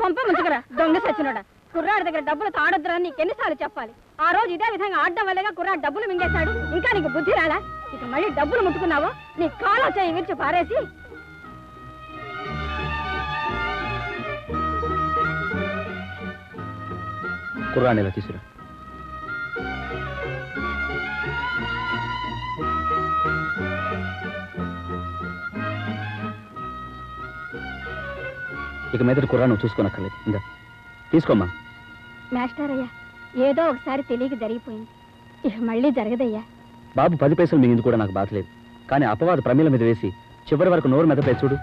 పంప ముంచుకురా దొంగ సచ్చినోడా. కుర్రాడి దగ్గర డబ్బులు తాడొద్దురా నీకు ఎన్నిసార్లు చెప్పాలి. ఆ రోజు ఇదే విధంగా ఆడడం వల్లగా కుర్రాడు డబ్బులు మింగేశాడు. ఇంకా నీకు బుద్ధి రాలా? ఇక మళ్ళీ డబ్బులు ముట్టుకున్నావో? నీ కాలో చేయి విరిచి పారేసి. కుర్రాన్ని ఇలా తీసుకురా. ఇక మీద కుర్రా నువ్వు చూసుకోనక్కర్లేదు. ఇంకా తీసుకోమ్మా. మాస్టర్ అయ్యా ఏదో ఒకసారి తెలియక జరిగిపోయింది. ఇక మళ్ళీ జరగదయ్యా. బాబు పది పైసలు మిగింది కూడా నాకు బాధలేదు కానీ అపవాద ప్రమేల మీద వేసి చివరి వరకు నోరు మెదపే చూడు.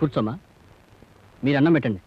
కూర్చోమ్మా. మీరు అన్నం పెట్టండి.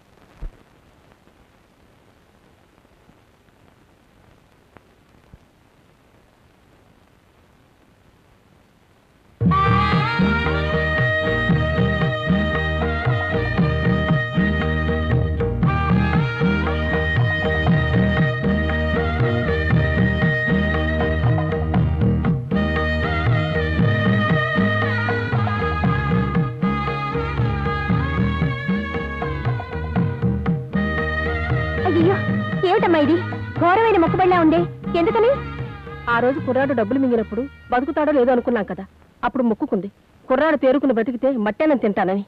అయ్యో ఏమిటమ్మా ఇది? ఘోరమైన మొక్కుబడిలా ఉందే. ఎందుకని? ఆ రోజు కుర్రాడు డబ్బులు మింగినప్పుడు బతుకుతాడో లేదో అనుకున్నాం కదా. అప్పుడు మొక్కుకుంది. కుర్రాడు తేరుకుని బతికితే మట్టేనం తింటానని.